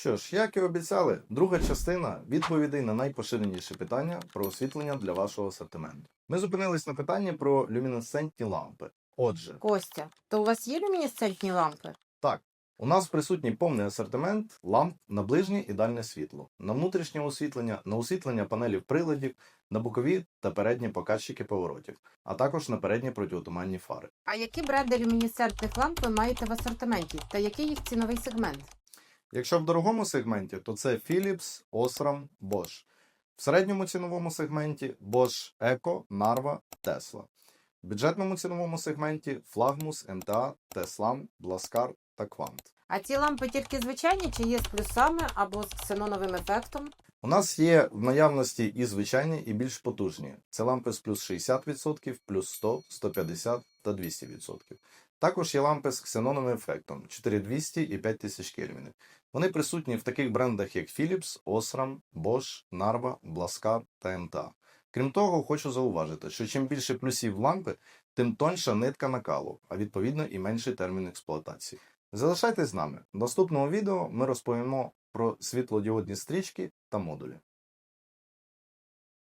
Що ж, як і обіцяли, друга частина відповідей на найпоширеніші питання про освітлення для вашого асортименту. Ми зупинились на питанні про люмінесцентні лампи. Отже, Костя, то у вас є люмінесцентні лампи? так, у нас присутній повний асортимент ламп на ближнє і дальнє світло, на внутрішнє освітлення, на освітлення панелів приладів, на бокові та передні показчики поворотів, а також на передні протиотуманні фари. А які бренди люмінесцентних ламп ви маєте в асортименті? Та який їх ціновий сегмент? Якщо в дорогому сегменті, то це Philips, Osram, Bosch. В середньому ціновому сегменті Bosch Eco, Narva, Tesla. В бюджетному ціновому сегменті Flagmus, MTA, Teslam, Бласкар та Quant. А ці лампи тільки звичайні, чи є з плюсами або з ксеноновим ефектом? У нас є в наявності і звичайні, і більш потужні. Це лампи з плюс 60%, плюс 100, 150 та 200%. Також є лампи з ксеноновим ефектом 4200 і 5000 кельвінів. Вони присутні в таких брендах, як Philips, Osram, Bosch, Narva, Blaskar та MTA. Крім того, хочу зауважити, що чим більше плюсів лампи, тим тоньша нитка накалу, а відповідно і менший термін експлуатації. Залишайтесь з нами. В наступному відео ми розповімо про світлодіодні стрічки та модулі.